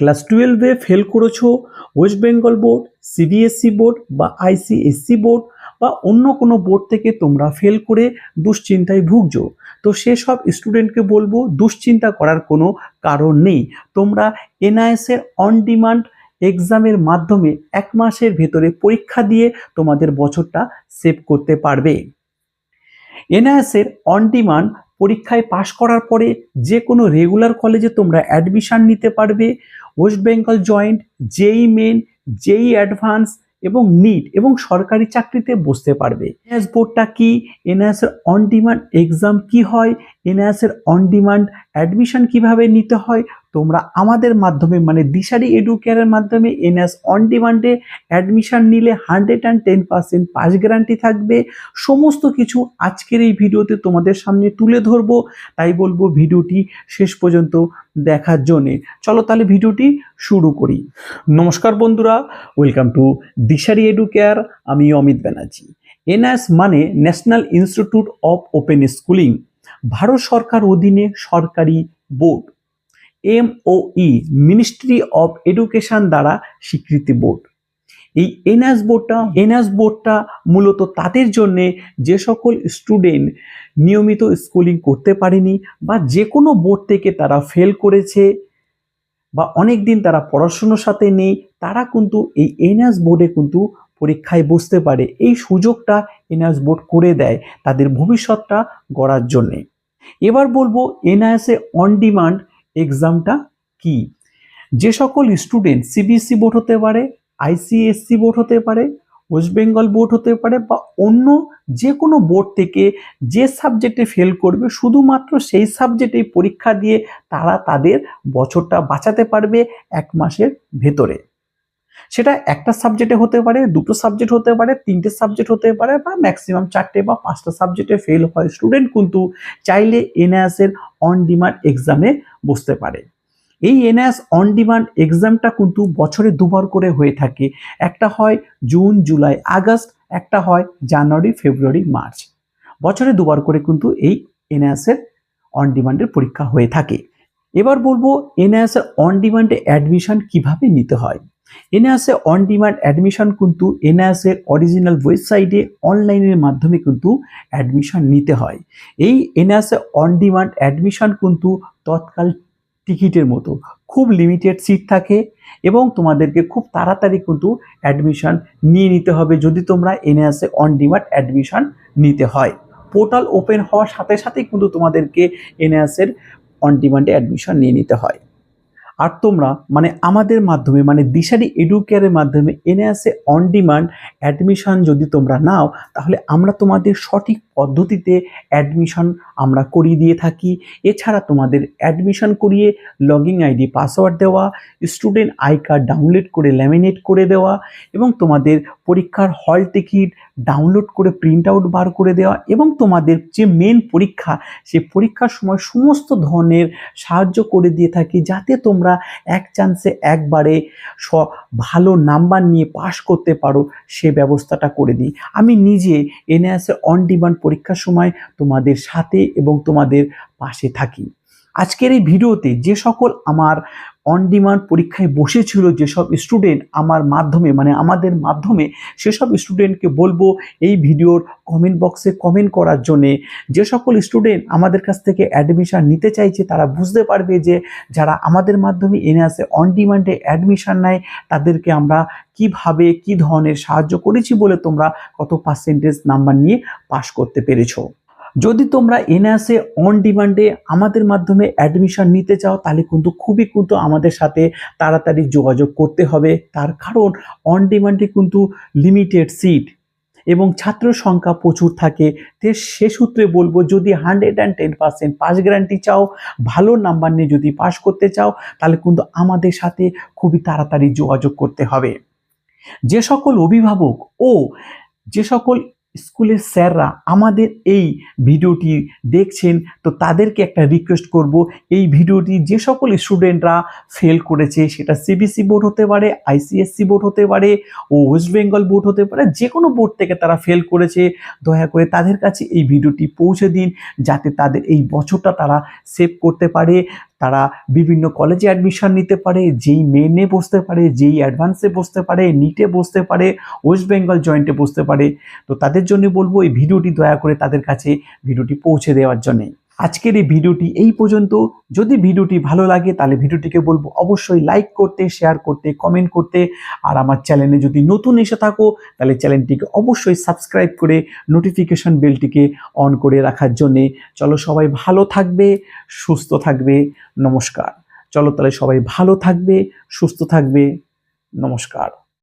Class টুয়েলভে fail করেছ, West Bengal board CBSE board বা আইসিএসসি বোর্ড বা অন্য কোনো বোর্ড থেকে তোমরা ফেল করে দুশ্চিন্তায় ভুগছো। তো সেসব স্টুডেন্টকে বলব, দুশ্চিন্তা করার কোনো কারণ নেই। তোমরা এনআইএসের অন ডিমান্ড এক্সামের মাধ্যমে এক মাসের ভেতরে পরীক্ষা দিয়ে তোমাদের বছরটা সেভ করতে পারবে। এনআইএসের অন ডিমান্ড পরীক্ষায় পাশ করার পরে যে কোনো রেগুলার কলেজে তোমরা অ্যাডমিশন নিতে পারবে। West Bengal joint JEE Main JEE advance এবং নিট এবং সরকারি চাকরিতে বসতে পারবে। এনএস বোর্ডটা কি? এনআসের অন ডিমান্ড এক্সাম কি হয়? এনআসের অন ডিমান্ড অ্যাডমিশন কীভাবে নিতে হয়? তোমরা আমাদের মাধ্যমে মানে দিশারি এডুকেয়ারের মাধ্যমে এনএস অন ডিমান্ডে অ্যাডমিশান নিলে hundred and ten percent pass guarantee থাকবে। সমস্ত কিছু আজকের এই ভিডিওতে তোমাদের সামনে তুলে ধরবো। তাই বলব ভিডিওটি শেষ পর্যন্ত দেখার জন্যে। চলো তাহলে ভিডিওটি শুরু করি। নমস্কার বন্ধুরা ওয়েলকাম টু দিশারি এডুকেয়ার আমি অমিত ব্যানার্জি। এনএস মানে national institute of open schooling Bharat সরকার অধীনে সরকারি board. MOE ministry of education দ্বারা স্বীকৃতি বোর্ড। এই এনএস বোর্ডটা এনএস বোর্ডটা মূলত তাদের জন্যে যে সকল স্টুডেন্ট নিয়মিত স্কুলিং করতে পারেনি বা যে কোনো বোর্ড থেকে তারা ফেল করেছে বা অনেক দিন তারা পড়াশুনোর সাথে নেই, তারা কিন্তু এই এনএস বোর্ডে কিন্তু পরীক্ষায় বসতে পারে। এই সুযোগটা এনএস বোর্ড করে দেয় তাদের ভবিষ্যৎটা গড়ার জন্যে। এবার বলব এনআইএসএ অন ডিমান্ড এক্সামটা কি? যে সকল স্টুডেন্ট সিবিএসসি বোর্ড হতে পারে আইসিএসসি বোর্ড হতে পারে ওয়েস্ট বেঙ্গল বোর্ড হতে পারে বা অন্য যে কোনো বোর্ড থেকে যে সাবজেক্টে ফেল করবে, শুধুমাত্র সেই সাবজেক্টে পরীক্ষা দিয়ে তারা তাদের বছরটা বাঁচাতে পারবে এক মাসের ভেতরে। সেটা একটা সাবজেক্টে হতে পারে, দুটো সাবজেক্ট হতে পারে, তিনটে সাবজেক্ট হতে পারে বা ম্যাক্সিমাম চারটে বা পাঁচটা সাবজেক্টে ফেল হয় স্টুডেন্ট কিন্তু চাইলে এনআইএসের অন ডিমান্ড এক্সামে বসতে পারে। এই এনএস অন ডিমান্ড এক্সামটা কিন্তু বছরে দুবার করে হয়ে থাকে। একটা হয় জুন জুলাই আগস্ট একটা হয় জানুয়ারি ফেব্রুয়ারি মার্চ বছরে দুবার করে কিন্তু এই এনআইএসের অন ডিমান্ডের পরীক্ষা হয়ে থাকে। এবার বলব এনআইএসের অন ডিমান্ডে অ্যাডমিশন কীভাবে নিতে হয়? এনআইএসএ অন ডিমান্ড অ্যাডমিশন কিন্তু এনআইএসের অরিজিনাল ওয়েবসাইটে অনলাইনের মাধ্যমে কিন্তু অ্যাডমিশন নিতে হয়। এই এনআইএসএ অন ডিমান্ড অ্যাডমিশন কিন্তু তৎকাল টিকিটের মতো, খুব লিমিটেড সিট থাকে এবং তোমাদেরকে খুব তাড়াতাড়ি কিন্তু অ্যাডমিশন নিয়ে নিতে হবে যদি তোমরা এনআইএসএ অন ডিমান্ড অ্যাডমিশন নিতে হয়। পোর্টাল ওপেন হওয়ার সাথে সাথেই কিন্তু তোমাদেরকে এনআইএসের অন ডিমান্ডে অ্যাডমিশন নিয়ে নিতে হয়। আর তোমরা মানে আমাদের মাধ্যমে মানে দিশারি এডুকেয়ারের মাধ্যমে এনএসএ অন ডিমান্ড অ্যাডমিশন যদি তোমরা নাও, তাহলে আমরা তোমাদের সঠিক পদ্ধতিতে অ্যাডমিশন আমরা করিয়ে দিয়ে থাকি। এছাড়া তোমাদের অ্যাডমিশন করিয়ে লগিং আইডি পাসওয়ার্ড দেওয়া স্টুডেন্ট আই কার্ড ডাউনলোড করে ল্যামিনেট করে দেওয়া এবং তোমাদের পরীক্ষার হল টিকিট ডাউনলোড করে প্রিন্ট আউট বার করে দেওয়া এবং তোমাদের যে মেন পরীক্ষা, সে পরীক্ষার সময় সমস্ত ধরনের সাহায্য করে দিয়ে থাকি, যাতে তোমরা এক চান্সে একবারে স, ভালো নাম্বার নিয়ে পাশ করতে পারো, সে ব্যবস্থাটা করে দিই। আমি নিজে এনএসএ অন ডিমান্ড পরীক্ষার সময় তোমাদের সাথে এবং তোমাদের পাশে থাকি। আজকের এই ভিডিওতে যে সকল আমার অন ডিমান্ড পরীক্ষায় বসেছিল যেসব স্টুডেন্ট আমার মাধ্যমে মানে আমাদের মাধ্যমে সেসব স্টুডেন্টকে বলব এই ভিডিওর কমেন্ট বক্সে কমেন্ট করার জন্যে। যে সকল স্টুডেন্ট আমাদের কাছ থেকে অ্যাডমিশান নিতে চাইছে, তারা বুঝতে পারবে যে যারা আমাদের মাধ্যমে এনে আসে অন ডিমান্ডে অ্যাডমিশান নেয়, তাদেরকে আমরা কীভাবে, কি ধরনের সাহায্য করেছি বলে তোমরা কত পার্সেন্টেজ নাম্বার নিয়ে পাশ করতে পেরেছ। যদি তোমরা এনআসএ অন ডিমান্ডে আমাদের মাধ্যমে অ্যাডমিশন নিতে চাও, তাহলে কিন্তু খুবই কিন্তু আমাদের সাথে তাড়াতাড়ি যোগাযোগ করতে হবে। তার কারণ অন ডিমান্ডে কিন্তু লিমিটেড সিট এবং ছাত্র সংখ্যা প্রচুর থাকে। তে সে সূত্রে বলব, যদি hundred and ten percent pass guarantee চাও, ভালো নাম্বার নিয়ে যদি পাস করতে চাও, তাহলে কিন্তু আমাদের সাথে খুবই তাড়াতাড়ি যোগাযোগ করতে হবে। যে সকল অভিভাবক ও যে সকল স্কুলের স্যাররা আমাদের এই ভিডিওটি দেখছেন, তো তাদেরকে একটা রিকোয়েস্ট করব, এই ভিডিওটি যে সকল স্টুডেন্টরা ফেল করেছে, সেটা সিবিসি বোর্ড হতে পারে আইসিএসসি বোর্ড হতে পারে, ও ওয়েস্ট বেঙ্গল বোর্ড হতে পারে যে কোনো বোর্ড থেকে তারা ফেল করেছে, দয়া করে তাদের কাছে এই ভিডিওটি পৌঁছে দিন, যাতে তাদের এই বছরটা তারা সেভ করতে পারে। তারা বিভিন্ন কলেজে অ্যাডমিশন নিতে পারে, যেই মেনে বসতে পারে, যেই অ্যাডভান্সে বসতে পারে নিটে বসতে পারে ওয়েস্ট বেঙ্গল জয়েন্টে বসতে পারে। তো তাদের জন্য বলব, এই ভিডিওটি দয়া করে তাদের কাছে ভিডিওটি পৌঁছে দেওয়ার জন্যে। আজকের এই ভিডিওটি এই পর্যন্ত। যদি ভিডিওটি ভালো লাগে, তাহলে ভিডিওটিকে বলব অবশ্যই লাইক করতে শেয়ার করতে কমেন্ট করতে। আর আমার চ্যানেলে যদি নতুন এসে থাকো, তাহলে চ্যানেলটিকে অবশ্যই সাবস্ক্রাইব করে নোটিফিকেশন বেলটিকে অন করে রাখার জন্যে। চলো সবাই ভালো থাকবে, সুস্থ থাকবে। নমস্কার। চলো তাহলে সবাই ভালো থাকবে, সুস্থ থাকবে। নমস্কার।